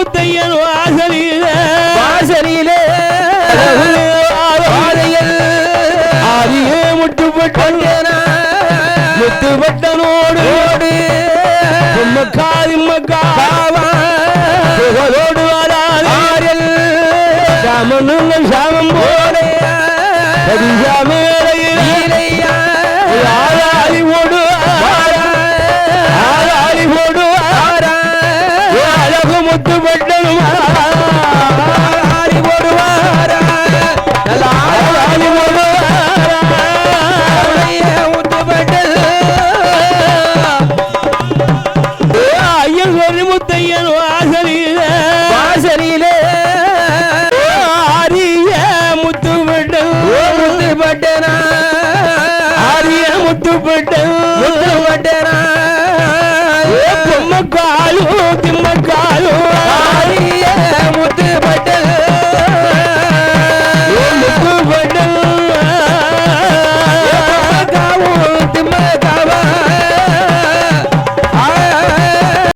முத்தையன் வாசலில. வாசலிலே. ஆதியே முட்டுப்பட்டன் முத்துப்பட்டனோடு உம்மக்காதி மக்கா புகழோடு வராது. சாமனுங்க சாமம் போலே அழகு முத்து பட்டனுமா